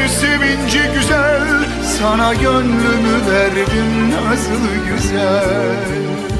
Hayat seni sevince güzel Sana gönlümü verdim nazlı güzel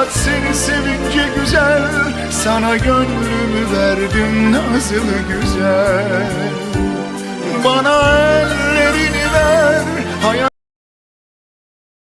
Hayat seni sevince güzel Sana gönlümü verdim nazlı güzel. Bana